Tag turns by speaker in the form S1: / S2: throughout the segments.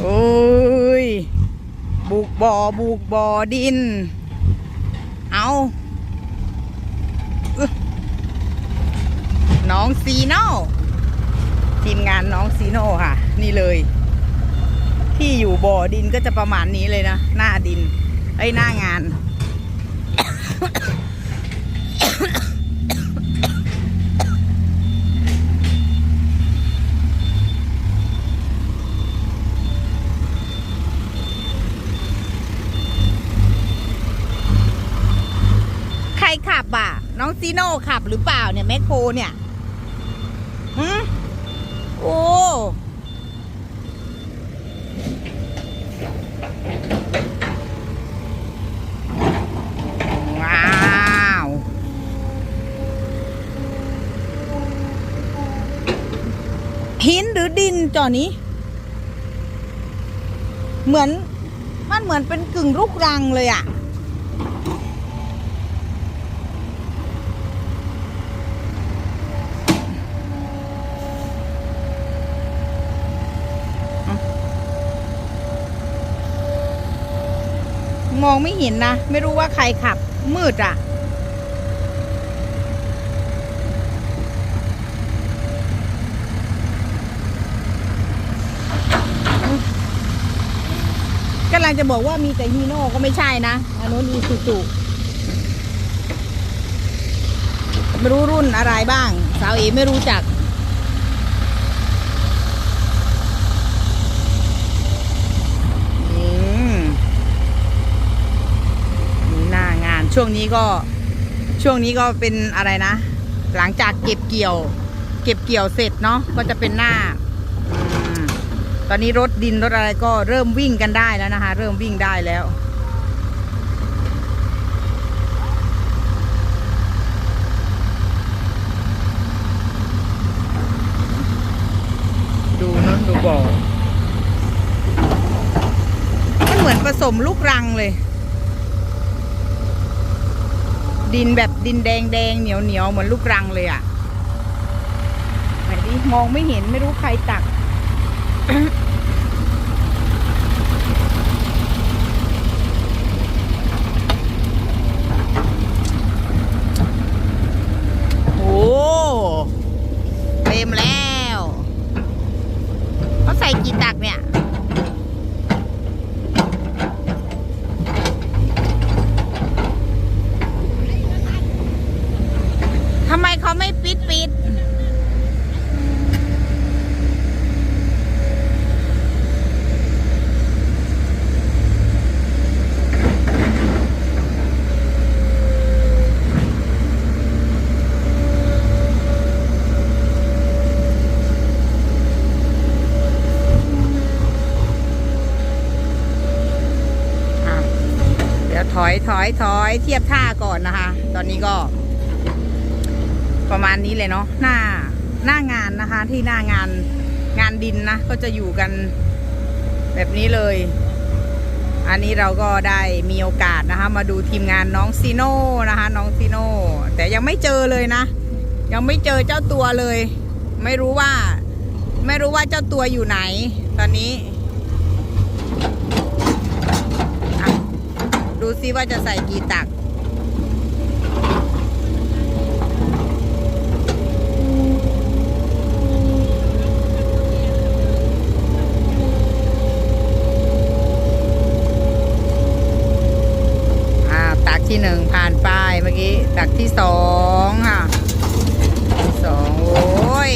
S1: โอ้ย บุกบ่อ บุกบ่อดิน เอาน้องซีโน่ทีมงานน้องซีโน่ค่ะ นี่เลย ที่อยู่บ่อดินก็จะประมาณนี้เลยนะ หน้าดินไอ้ย หน้างาน รขับอะ น้องซีโน่ขับหรือเปล่าเนี่ยแมคโครเนี่ยหืมโอ้ว้าวหินหรือดินจอนี้ เหมือนมันเหมือนเป็นกึ่งลูกรังเลยอะ มองไม่เห็นนะ ไม่รู้ว่าใครขับ มืดอะ กำลังจะบอกว่ามีแต่ฮีโน่ก็ไม่ใช่นะอันนู้นอีซูซูไม่รู้รุ่นอะไรบ้าง สาวเอไม่รู้จัก อืมนี่หน้างาน ช่วงนี้ก็ช่วงนี้ก็เป็นอะไรนะ หลังจากเก็บเกี่ยว เก็บเกี่ยวเสร็จเนาะก็จะเป็นหน้าอืมตอนนี้รถดินรถอะไรก็เริ่มวิ่งกันได้แล้วนะคะ เริ่มวิ่งได้แล้วดูนู้นดูบ่อมันเหมือนผสมลูกรังเลย ดินแบบดินแดงแดงเหนียวเหนียวเหมือนลูกรังเลยอะ่ะไหนดิมองไม่เห็นไม่รู้ใครตัก โอ้เต็มแล้วเขาใส่กี่ตักเนี่ย ทำไมเขาไม่ปิดปิด อะเดี๋ยวถ อยถอยเทียบท่าก่อนนะคะ ตอนนี้ก็ ประมาณนี้เลยเนาะหน้าหน้างานนะคะ ที่หน้างานงานดินนะ ก็จะอยู่กันแบบนี้เลย อันนี้เราก็ได้มีโอกาสนะคะ มาดูทีมงานน้องซีโน่นะคะ น้องซีโน่แต่ยังไม่เจอเลยนะ ยังไม่เจอเจ้าตัวเลย ไม่รู้ว่า ไม่รู้ว่าเจ้าตัวอยู่ไหน ตอนนี้อะดู ซิว่าจะใส่กี่ตัก อ่า ตักที่หนึ่งผ่านไปเมื่อกี้ ตักที่สองค่ะสองโอ้ย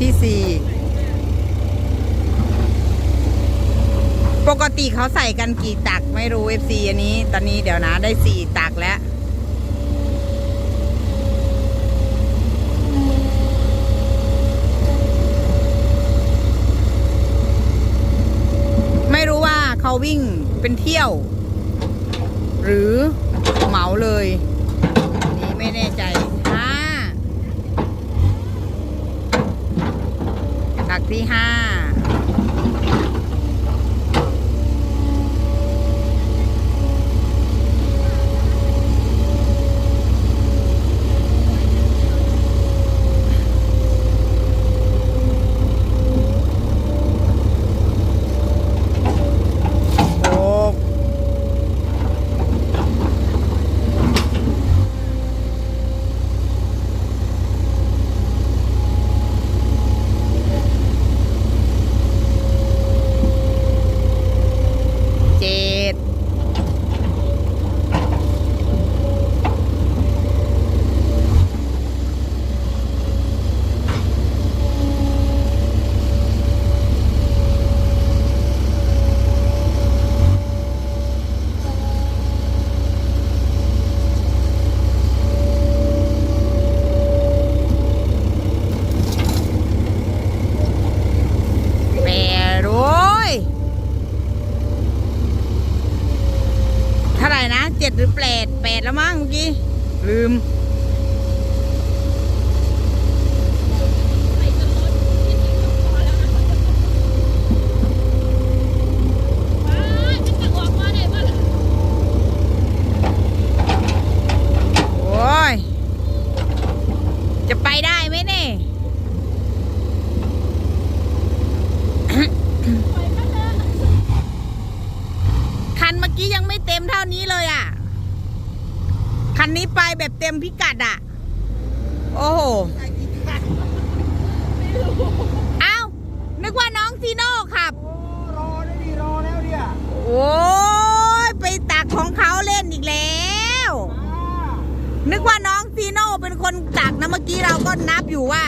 S1: ที่สี่ปกติเขาใส่กันกี่ตักไม่รู้เอฟซีอันนี้ ตอนนี้เดี๋ยวนะได้สี่ตักแล้วไม่รู้ว่าเขาวิ่งเป็นเที่ยว หรือเหมาเลย นี่ไม่แน่ใจ ที่ห้า โอ้เจ็ดแปดโอ้ยเท่าไหร่นะเจ็ดหรือแปดแปดแล้วมั้งเมื่อกี้ ลืม โอ้ย จะไปได้ไหมเนี่ย คันเมื่อกี้ยังไม่เต็มเท่านี้เลยอะ คันนี้ไปแบบเต็มพิกัดอะ โอ้โหเอ้านึกว่าน้องซีโน่ขับ
S2: รอได้ดีรอแล้วเนี่ย
S1: โอ้ยไปตักของเขาเล่นอีกแล้ว นึกว่าน้องซีโน่เป็นคนตักนะเมื่อกี้เราก็นับอยู่ว่า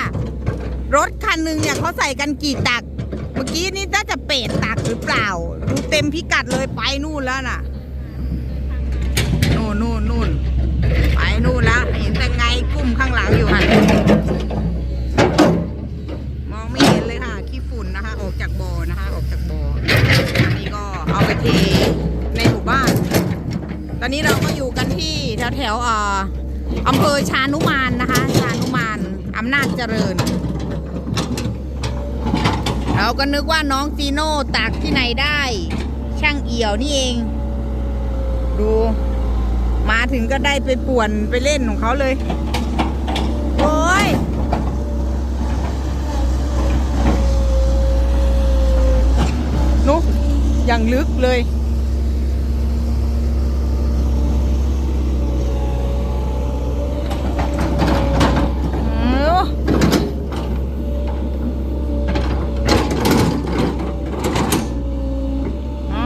S1: รถคันหนึ่งเนี่ยเขาใส่กันกี่ตัก เมื่อกี้นี่น่าจะ เป็ดตักหรือเปล่า ดูเต็มพิกัดเลยไปนู่นแล้วน่ะนู่นนู่นนู่นไปนู่นแล้วเห็นแต่ไงกุ้มข้างหลังอยู่ค่ะมองไม่เห็นเลยค่ะขี้ฝุ่นนะคะ ออกจากบ่อนะคะ ออกจากบ่ออันนี้ก็เอาไปเทในหมู่บ้าน ตอนนี้เราก็อยู่กันที่แถวแถวๆเอ่ออำเภอชานุมานนะคะ ชานุมานอำนาจเจริญ เราก็นึกว่าน้องจีโน่ตักที่ไหนได้ ช่างเอี่ยวนี่เอง ดู มาถึงก็ได้ไปป่วนไปเล่นของเขาเลย โอ้ยนุกอย่างลึกเลย อืมอ๋อ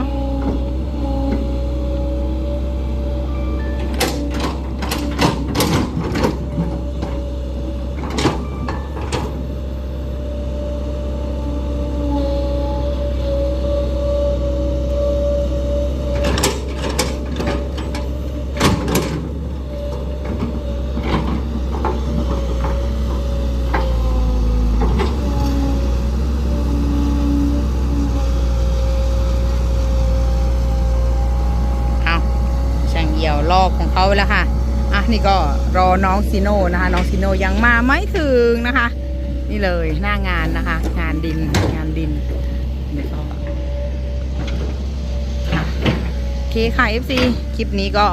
S1: เอาช่างเหี่ยว ลอกขาแล้วค่ะ อะนี่ก็รอน้องซีโน่นะคะ น้องซีโน่ยังมาไม่ถึงนะคะ นี่เลยหน้างานนะคะ งานดินงานดินนี่ก็โอเคค่ะ FC คลิปนี้ก็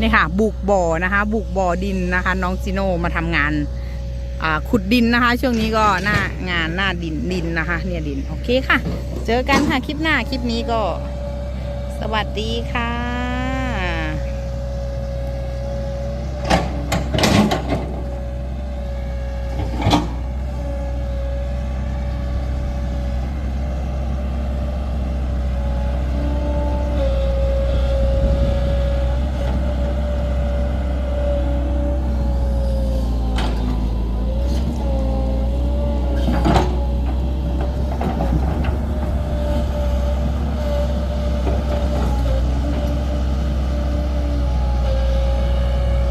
S1: นี่ค่ะ บุกบ่อนะคะ บุกบ่อดินนะคะ น้องซีโน่มาทำงานขุดดินนะคะ ช่วงนี้ก็หน้างานหน้าดินดินนะคะ เนี่ยดิน โอเคค่ะ เจอกันค่ะ คลิปหน้าคลิปนี้ก็ สวัสดีค่ะ